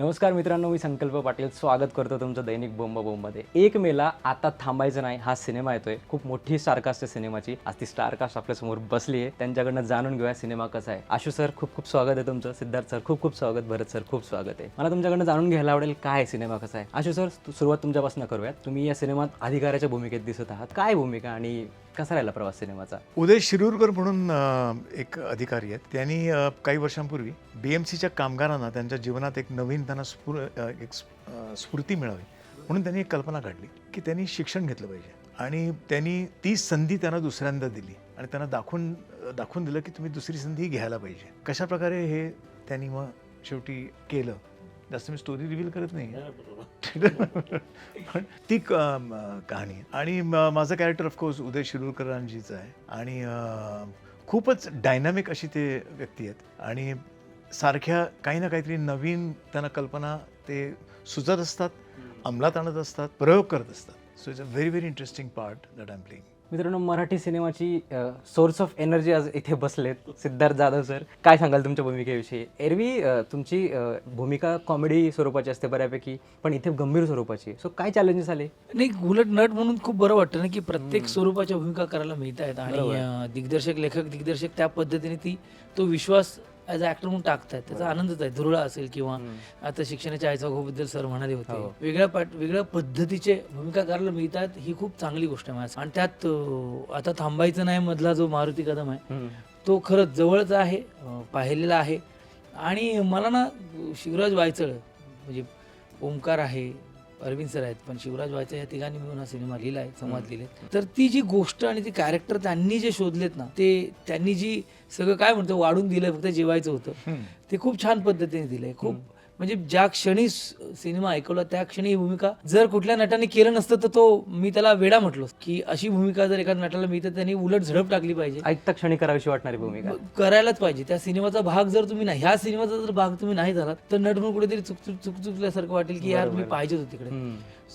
नमस्कार मित्रांनो मी संकल्प पाटील. स्वागत करतो तुमचं दैनिक बोंब बोंबमध्ये एक मेला आता थांबायचं नाही हा सिनेमा येतोय. खूप मोठी स्टारकास्ट आहे सिनेमाची. आज ती स्टारकास्ट आपल्यासमोर बसली आहे. त्यांच्याकडनं जाणून घेऊया सिनेमा कसा आहे. आशू सर खूप खूप स्वागत आहे तुमचं. सिद्धार्थ सर खूप खूप स्वागत. भरत सर खूप स्वागत आहे. मला तुमच्याकडनं जाणून घ्यायला आवडेल काय सिनेमा कसा आहे. आशू सर सुरुवात तुमच्यापासून करूयात. तुम्ही या सिनेमात अधिकाऱ्याच्या भूमिकेत दिसत आहात. काय भूमिका आणि कसा राहिला प्रवास सिनेमाचा? उदय शिरूरकर म्हणून एक अधिकारी आहेत. त्यांनी काही वर्षांपूर्वी बी एम सीच्या कामगारांना त्यांच्या जीवनात एक नवीन त्यांना स्फूर एक स्फूर्ती मिळावी म्हणून त्यांनी एक कल्पना काढली की त्यांनी शिक्षण घेतलं पाहिजे. आणि त्यांनी ती संधी त्यांना दुसऱ्यांदा दिली आणि त्यांना दाखवून दाखवून दिलं की तुम्ही दुसरी संधी घ्यायला पाहिजे. कशा प्रकारे हे त्यांनी मग शेवटी केलं? जास्त मी स्टोरी रिव्हील करत नाही पण ती कहाणी. आणि माझं कॅरेक्टर ऑफकोर्स उदय शिरूरकरांजीचं आहे. आणि खूपच डायनामिक अशी ते व्यक्ती आहेत. आणि सारख्या काही ना काहीतरी नवीन त्यांना कल्पना ते सुचत असतात अंमलात आणत असतात प्रयोग करत असतात. So it's a very very interesting part that I am playing मित्रांनो मराठी सिनेमाची सोर्स ऑफ एनर्जी आज इथे बसलेत सिद्धार्थ जाधव सर काय सांगाल तुमच्या भूमिकेविषयी? एरवी तुमची भूमिका कॉमेडी स्वरूपाची असते बऱ्यापैकी पण इथे गंभीर स्वरूपाची. सो काय चॅलेंजेस आले? नाही उलट नट म्हणून खूप बरं वाटतं ना की प्रत्येक स्वरूपाच्या भूमिका करायला मिळत आहेत आणि दिग्दर्शक लेखक दिग्दर्शक त्या पद्धतीने ती तो विश्वास ॲज ॲक्टर म्हणून टाकतायत त्याचा आनंदच आहे. धुरळा असेल किंवा आता शिक्षणाच्या आईचा बद्दल सर म्हणाले होते. हो. वेगळ्या पाट वेगळ्या पद्धतीचे भूमिका करायला मिळतात ही खूप चांगली गोष्ट आहे माझ्या आणि त्यात आता थांबायचं नाही मधला जो मारुती कदम आहे. तो खरंच जवळचा आहे पाहिलेला आहे. आणि मला ना शिवराज वायचळ म्हणजे ओंकार आहे अरविंद सर आहेत पण शिवराज वायचळ या तिघांनी मिळून हा सिनेमा लिहिला आहे संवाद लिहिले तर ती जी गोष्ट आणि ती कॅरेक्टर त्यांनी जे शोधलेत ना ते त्यांनी जी सगळं काय म्हणतो वाढून दिलं फक्त जेवायचं होतं ते खूप छान पद्धतीने दिलंय. खूप म्हणजे ज्या क्षणी सिनेमा ऐकवला त्या क्षणी ही भूमिका जर कुठल्या नटाने केलं नसतं तर तो मी त्याला वेडा म्हटलो. की अशी भूमिका जर एखाद्या नटाला मिळते तर त्यांनी उलट झडप टाकली पाहिजे. ऐकता क्षणी करावीशी वाटणारी भूमिका. करायलाच पाहिजे. त्या सिनेमाचा भाग जर तुम्ही नाही ह्या सिनेमाचा जर भाग तुम्ही नाही झालात तर नट म्हणून कुठेतरी चुक चुक चुक चुकल्यासारखं वाटेल की यार मी पाहिजे होतो तिकडे.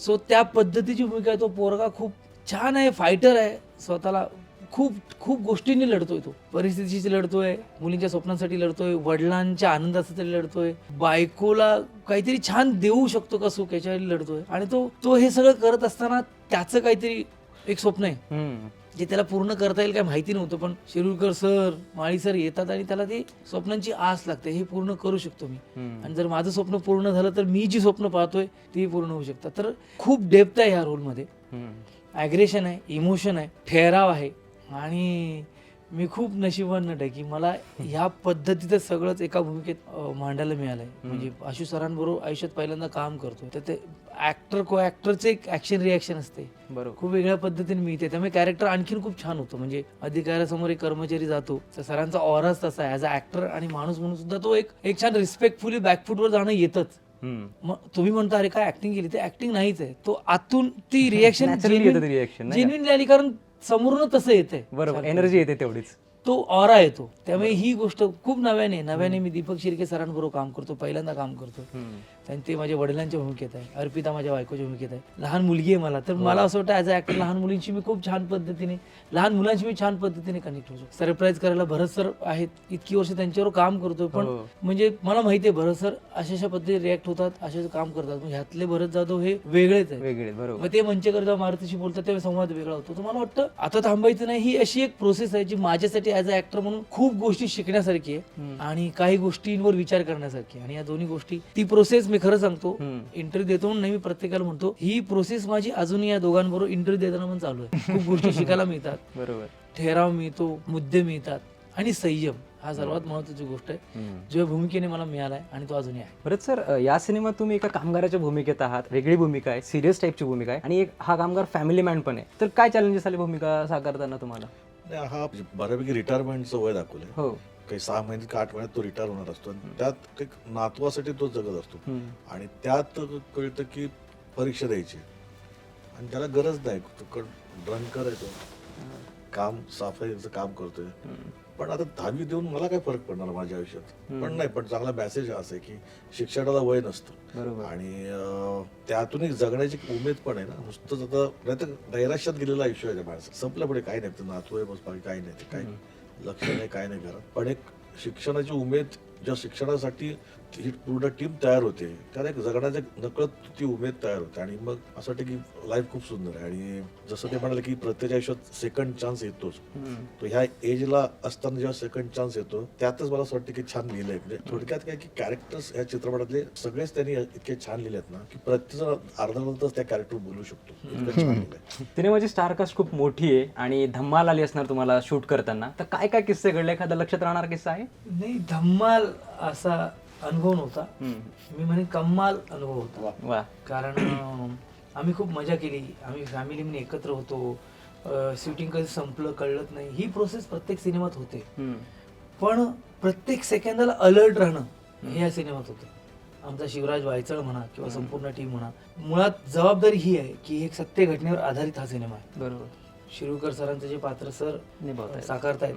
सो त्या पद्धतीची भूमिका आहे. तो पोरगा खूप छान आहे फायटर आहे. स्वतःला खूप खूप गोष्टींनी लढतोय तो. परिस्थितीशी लढतोय मुलींच्या स्वप्नांसाठी लढतोय वडिलांच्या आनंदासाठी लढतोय. बायकोला काहीतरी छान देऊ शकतो का सुख याच्यावर लढतोय. आणि तो तो हे सगळं करत असताना त्याचं काहीतरी एक स्वप्न आहे. जे त्याला पूर्ण करता येईल काय माहिती नव्हतं पण शिरूरकर सर माळी सर येतात आणि त्याला ती स्वप्नांची आस लागते. हे पूर्ण करू शकतो मी. आणि जर माझं स्वप्न पूर्ण झालं तर मी जी स्वप्न पाहतोय ती पूर्ण होऊ शकतात. तर खूप डेप्थ आहे ह्या रोलमध्ये. ॲग्रेशन आहे इमोशन आहे ठहराव आहे. आणि मी खूप नशिबान नट आहे की मला ह्या पद्धतीचं सगळंच एका भूमिकेत अं, मांडायला मिळालंय. म्हणजे आशु सरांबरोबर आयुष्यात पहिल्यांदा काम करतोय. तर ते ऍक्टर को ऍक्टरचे एक ऍक्शन रिॲक्शन असते. बरोबर. खूप वेगळ्या पद्धतीने मिळते. त्यामुळे कॅरेक्टर आणखीन खूप छान होतं. म्हणजे अधिकाऱ्यासमोर एक कर्मचारी जातो. तर सरांचा ऑराच तसा आहे. ॲज अ ऍक्टर आणि माणूस म्हणून सुद्धा तो एक एक छान रिस्पेक्टफुली बॅकफुटवर जाणं येतच. हम्म. मग तुम्ही म्हणता अरे काय ऍक्टिंग केली? ते ऍक्टिंग नाहीच आहे. तो आतून ती रिॲक्शन Naturally येतं ती reaction, नाही का? जेन्युनली आली. कारण समोरून तसं येते बरोबर एनर्जी येते तेवढीच. तो ऑरा येतो. त्यामुळे ही गोष्ट खूप नव्याने नव्याने मी दीपक शिर्के सरांबरोबर काम करतो पहिल्यांदा काम करतो. आणि ते माझ्या वडिलांच्या भूमिकेत आहे अर्पिता माझ्या बायकोच्या भूमिकेत आहे. लहान मुलगी आहे मला तर मला असं वाटतं ॲज अ ऍक्टर लहान मुलींची मी खूप छान पद्धतीने लहान मुलांशी मी छान पद्धतीने कनेक्ट शकतो. सरप्राईज करायला भरत सर आहेत इतकी वर्ष त्यांच्यावर काम करतोय पण हो. म्हणजे मला माहिती आहे भरत सर अशा अशा पद्धतीने रिॲक्ट होतात असे काम करतात. मग ह्यातले भरत जाधव हे वेगळेच आहे वेगळे बरोबर. मग ते मंचकर जेव्हा मारुतीशी बोलतात तेव्हा संवाद वेगळा होतो. तर मला वाटतं आता थांबायचं नाही ही अशी एक प्रोसेस आहे जी माझ्यासाठी ऍज अ ऍक्टर म्हणून खूप गोष्टी शिकण्यासारखी आहे आणि काही गोष्टींवर विचार करण्यासारखी आणि या दोन्ही गोष्टी ती प्रोसेस मी खरं सांगतो. इंटरव्ह्यू देतो म्हणून नेहमी प्रत्येकाला म्हणतो ही प्रोसेस माझी अजूनही या दोघांबरोबर इंटरव्ह्यू देताना पण चालू आहे. खूप गोष्टी शिकायला मिळतात. बरोबर. ठेराव मिळतो मुद्दे मिळतात आणि संयम हा सर्वात महत्वाची गोष्ट आहे. जो भूमिकेने मला मिळाला आहे आणि तो अजूनही आहे. परत सर या सिनेमात तुम्ही एका कामगाराच्या भूमिकेत आहात वेगळी भूमिका आहे सिरियस टाईपची भूमिका आहे आणि एक हा कामगार फॅमिली मॅन पण आहे. तर काय चॅलेंजेस आले भूमिका साकारताना तुम्हाला? हा बऱ्यापैकी रिटायरमेंटचं वय दाखवलंय. हो. काही सहा महिने का आठ महिन्यात तो रिटायर होणार असतो. आणि त्यात एक नातवासाठी तो जगत असतो. आणि त्यात कळतं की परीक्षा द्यायची. आणि त्याला गरज नाही. तो तो काम साफाईचं काम करतोय. पण आता दहावी देऊन मला काय फरक पडणार माझ्या आयुष्यात? पण नाही पण चांगला मेसेज असा आहे की शिक्षणाला वय नसतं. आणि त्यातून एक जगण्याची उमेद पण आहे ना. नुसतंच आता नाही तर नैराश्यात गेलेलं आयुष्य आहे माणसं संपलं पुढे काही नाही. नातू आहे बस बाकी काही नाही. ते काही लक्ष नाही काय नाही करत. पण एक शिक्षणाची उमेद ज्या शिक्षणासाठी ही पूर्ण टीम तयार होते. त्याला एक जगण्याच्या नकळत ती उमेद तयार होते. आणि मग असं वाटतं की लाईफ खूप सुंदर आहे. आणि जसं ते म्हणाले की प्रत्येक आयुष्यात सेकंड चान्स येतोच. तो ह्या एजला असताना जेव्हा सेकंड चान्स येतो त्यातच मला असं वाटतं की छान लिहिलंय. म्हणजे थोडक्यात काय की कॅरेक्टर्स ह्या चित्रपटातले सगळेच त्यांनी इतके छान लिहिलेत ना की प्रत्येक जण अर्धा तास त्या कॅरेक्टर बोलू शकतो. लिहिलंय. सिनेमाची स्टारकास्ट खूप मोठी आहे आणि धम्माल आली असणार तुम्हाला शूट करताना. तर काय काय किस्से घडले? एखादा लक्षात राहणार किस्सा आहे? नाही धम्माल असा अनुभव नव्हता. मी म्हणे कम्माल अनुभव होता. वा कारण आम्ही खूप मजा केली. आम्ही फॅमिली म्हणून एकत्र होतो. शूटिंग कधी संपलं कळत नाही. ही प्रोसेस प्रत्येक सिनेमात होते. पण प्रत्येक सेकंदाला अलर्ट राहणं हे या सिनेमात होतं. आमचा शिवराज वायचळ म्हणा किंवा संपूर्ण टीम म्हणा मुळात जबाबदारी ही आहे की एक सत्य घटनेवर आधारित हा सिनेमा आहे. बरोबर. शिरूरकर सरांचं जे पात्र सर. साकारतायत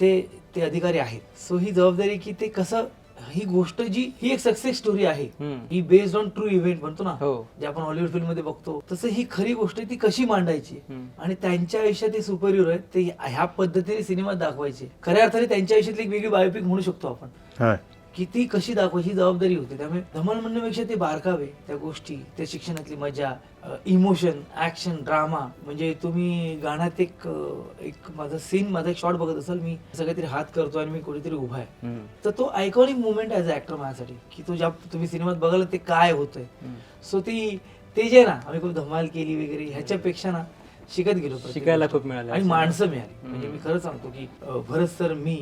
ते ते अधिकारी आहेत. सो ही जबाबदारी की ते कसं ही गोष्ट जी ही एक सक्सेस स्टोरी आहे. ही बेस्ड ऑन ट्रू इव्हेंट म्हणतो ना हो. जे आपण हॉलिवूड फिल्ममध्ये बघतो तसं ही खरी गोष्ट आहे ती कशी मांडायची. आणि त्यांच्या आयुष्यात ते सुपर हिरो आहेत ते ह्या पद्धतीने सिनेमात दाखवायचे खऱ्या अर्थाने त्यांच्या आयुष्यातली एक वेगळी बायोपिक म्हणू शकतो आपण हाय की ती कशी दाखवायची ही जबाबदारी होती. त्यामुळे धमाल म्हणण्यापेक्षा ते बारकावे त्या गोष्टी. त्या शिक्षणातली मजा इमोशन ऍक्शन ड्रामा म्हणजे तुम्ही गाण्यात एक एक माझा सीन माझा एक शॉट बघत असाल मी काहीतरी हात करतो आणि मी कुठेतरी उभा आहे. तर तो iconic movement as a actor माझ्यासाठी. की तो ज्या तुम्ही सिनेमात बघाल ते काय होतंय. सो ती ते जे ना आम्ही खूप धमाल केली वगैरे ह्याच्यापेक्षा ना शिकत गेलो प्रत्येक शिकायला. खूप मिळालं. आणि माणसं मिळाली म्हणजे मी खरं सांगतो की अं, भरत सर मी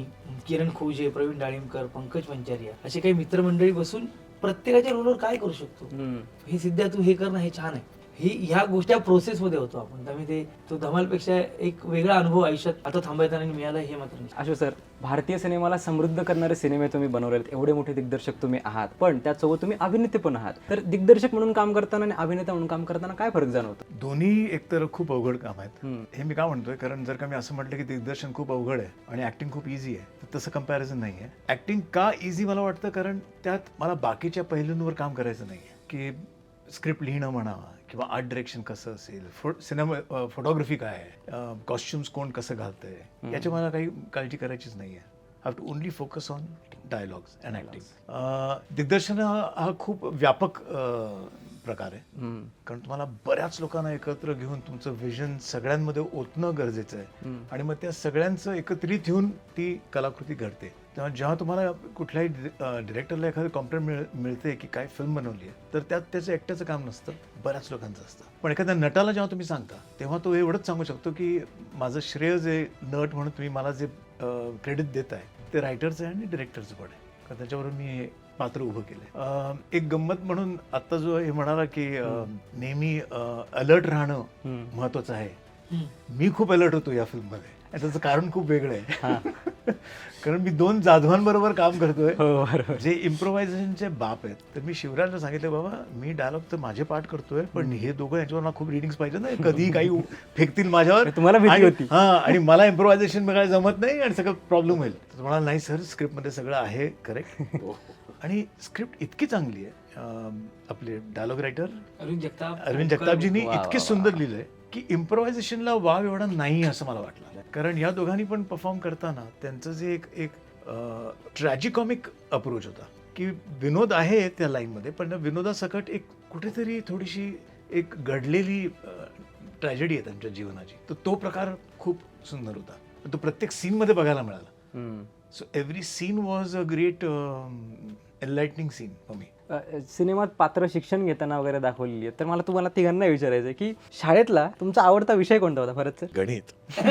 किरण खोजे प्रवीण डाळिंबकर पंकज पंचारिया असे काही मित्रमंडळी बसून प्रत्येकाच्या रोलवर काय करू शकतो हम्म. हे सिद्ध्या तू हे कर ना हे छान आहे ही ह्या गोष्टी प्रोसेस मध्ये होतो आपण. त्यामुळे ते तो धमालपेक्षा एक वेगळा अनुभव आयुष्यात आता थांबायताना मिळाला हे मात्र निश्चित. आशु सर भारतीय सिनेमाला समृद्ध करणारे सिनेमे तुम्ही बनवले आहेत. एवढे मोठे दिग्दर्शक तुम्ही आहात. पण त्यासोबत तुम्ही अभिनेते पण आहात. तर दिग्दर्शक म्हणून काम करताना आणि अभिनेता म्हणून काम करताना काय फरक जाणवतो? दोन्ही एकतर खूप अवघड काम आहेत. हम्म. हे मी का म्हणतोय? कारण जर का मी असं म्हटलं की दिग्दर्शन खूप अवघड आहे आणि ऍक्टिंग खूप इझी आहे तर तसं कंपॅरिझन नाही आहे. ऍक्टिंग का इझी मला वाटतं? कारण त्यात मला बाकीच्या पैलूंवर काम करायचं नाही आहे. की स्क्रिप्ट लिहिणं म्हणा किंवा आर्ट डिरेक्शन कसं असेल? फो सिनेमा फोटोग्राफी काय आहे? कॉस्ट्युम्स कोण कसं घालतंय? याची मला काही काळजी करायचीच नाही आहे have to only focus on dialogues and acting दिग्दर्शन हा खूप व्यापक प्रकार आहे. कारण तुम्हाला बऱ्याच लोकांना एकत्र घेऊन तुमचं विजन सगळ्यांमध्ये ओतणं गरजेचं आहे. आणि मग त्या सगळ्यांचं एकत्रित येऊन ती कलाकृती घडते. तेव्हा जेव्हा तुम्हाला कुठल्याही डिरेक्टरला एखादं कॉम्प्लेंट मिळ मिळते की काय फिल्म बनवली आहे तर त्यात त्याचं एकट्याचं काम नसतं बऱ्याच लोकांचं असतं. पण एखाद्या नटाला जेव्हा तुम्ही सांगता तेव्हा तो एवढंच सांगू शकतो की माझं श्रेय जे नट म्हणून तुम्ही मला जे क्रेडिट देत आहे ते रायटरचं आहे आणि डिरेक्टरचं पण आहे. कारण त्याच्यावरून मी हे पात्र उभं केलं एक गंमत म्हणून आता जो हे म्हणाला की नेहमी अलर्ट राहणं. महत्वाचं आहे. मी खूप अलर्ट होतो या फिल्ममध्ये त्याचं कारण खूप वेगळं आहे. कारण मी दोन जाधवांबरोबर काम करतोय. हो बरोबर. जे इम्प्रोव्हायझेशनचे बाप आहेत. तर मी शिवराजला सांगितलं बाबा मी डायलॉग तर माझे पाठ करतोय पण हे दोघं यांच्यावर ना खूप रिडिंग्स पाहिजे ना. कधी काही फेकतील माझ्यावर. तुम्हाला होती. हा आणि मला इम्प्रोव्हायझेशन बघायला जमत नाही आणि सगळं प्रॉब्लेम होईल. तर म्हणाला नाही सर स्क्रिप्टमध्ये सगळं आहे करेक्ट आणि स्क्रिप्ट इतकी चांगली आहे. आपले डायलॉग रायटर अरविंद जगताप अरविंद जगतापजींनी इतके. सुंदर लिहिलंय. की इम्प्रोव्हायझेशनला वाव एवढा नाही असं मला वाटलं. कारण या दोघांनी पण परफॉर्म करताना त्यांचं जे एक एक ट्रॅजिकॉमिक अप्रोच होता. की विनोद आहे त्या लाईनमध्ये पण विनोदासकट एक कुठेतरी थोडीशी एक घडलेली ट्रॅजेडी आहे त्यांच्या जीवनाची. तर तो प्रकार खूप सुंदर होता. तो प्रत्येक सीनमध्ये बघायला मिळाला. So every scene was a great enlightening scene for me सिनेमात पात्र शिक्षण घेताना वगैरे दाखवलेली आहे तर मला तुम्हाला तिघांना विचारायचं की शाळेतला तुमचा आवडता विषय कोणता होता खरंच सर गणित.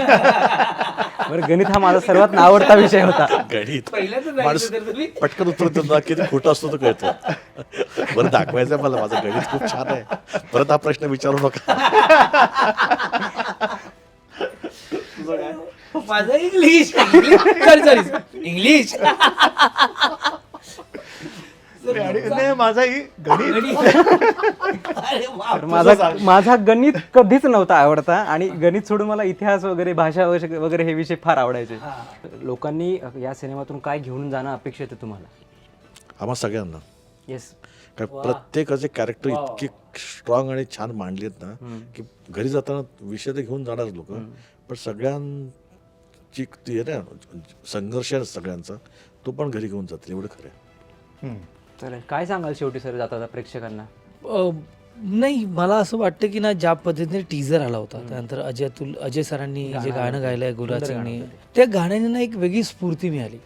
बरं गणित हा माझा सर्वात आवडता विषय होता. गणित. माणूस तर. तुम्ही पटकन उत्तर किती खोटं असतो तो कळतं. बरं दाखवायचं मला माझं गणित खूप छान आहे. परत हा प्रश्न विचारू नका. माझं इंग्लिश. Sorry sorry. इंग्लिश. नाही, माझाही गणित. अरे वा तर माझा माझा गणित कधीच नव्हता आवडता आणि गणित सोडून मला इतिहास वगैरे भाषा वगैरे वगैरे हे विषय फार आवडायचे. लोकांनी या सिनेमातून काय घेऊन जाणं अपेक्षित आहे तुम्हाला? आम्हा सगळ्यांना. येस काय प्रत्येकाचे कॅरेक्टर इतके स्ट्रॉंग आणि छान मांडले आहेत ना की घरी जाताना विषय तर घेऊन जाणार लोक. पण सगळ्यांची ती आहे ना संघर्ष आहे सगळ्यांचा तो पण घरी घेऊन जातील एवढं खरं. चालेल काय सांगाल शेवटी सर जाता प्रेक्षकांना? अ, नाही मला असं वाटतं की ना ज्या पद्धतीने टीजर आला होता त्यानंतर अजय अतुल अजय सरांनी जे गाणं गायलंय सुंदर गाणं त्या गाण्याने ना एक वेगळी स्फूर्ती मिळाली.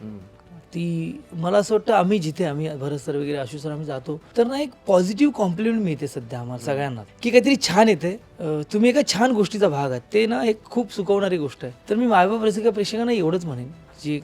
ती मला असं वाटतं आम्ही जिथे आम्ही भरत सर वगैरे आशू सर आम्ही जातो तर ना एक पॉझिटिव्ह कॉम्प्लिमेंट मिळते सध्या आम्हाला सगळ्यांना. की काहीतरी छान येते अं, तुम्ही एका छान गोष्टीचा भाग आहात. ते ना एक खूप सुकवणारी गोष्ट आहे. तर मी मायबाप रसिका प्रेक्षकांना एवढंच म्हणेन जी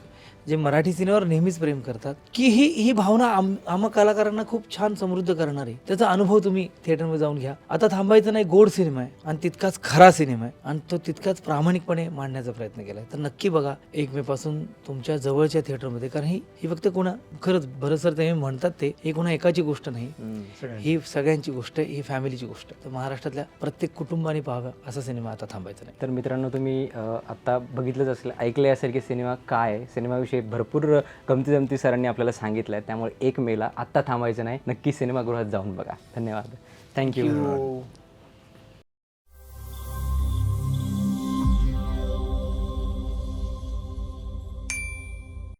जे मराठी सिनेमावर नेहमीच प्रेम करतात की ही ही भावना आम आम्हा कलाकारांना खूप छान समृद्ध करणार. आहे त्याचा अनुभव तुम्ही थिएटरमध्ये जाऊन घ्या. आता थांबायचं नाही गोड सिनेमा आहे आणि तितकाच खरा सिनेमा आहे आणि तो तितकाच प्रामाणिकपणे मांडण्याचा प्रयत्न केला तर नक्की बघा एक मे पासून तुमच्या जवळच्या थिएटरमध्ये. कारण ही ही फक्त कोणा खरंच भरत सर ते म्हणतात ते ही कोणा एकाची गोष्ट नाही. ही सगळ्यांची गोष्ट आहे ही फॅमिलीची गोष्ट आहे. तर महाराष्ट्रातल्या प्रत्येक कुटुंबाने पाहावा असा सिनेमा आता थांबायचा नाही. तर मित्रांनो तुम्ही अ, आत्ता बघितलंच असेल ऐकले असेल की सिनेमा काय आहे. विषय भरपूर गमती जमती सरांनी आपल्याला सांगितलं आहे त्यामुळे एक मेला आत्ता थांबायचं नाही. नक्की सिनेमागृहात जाऊन बघा. धन्यवाद. थँक्यू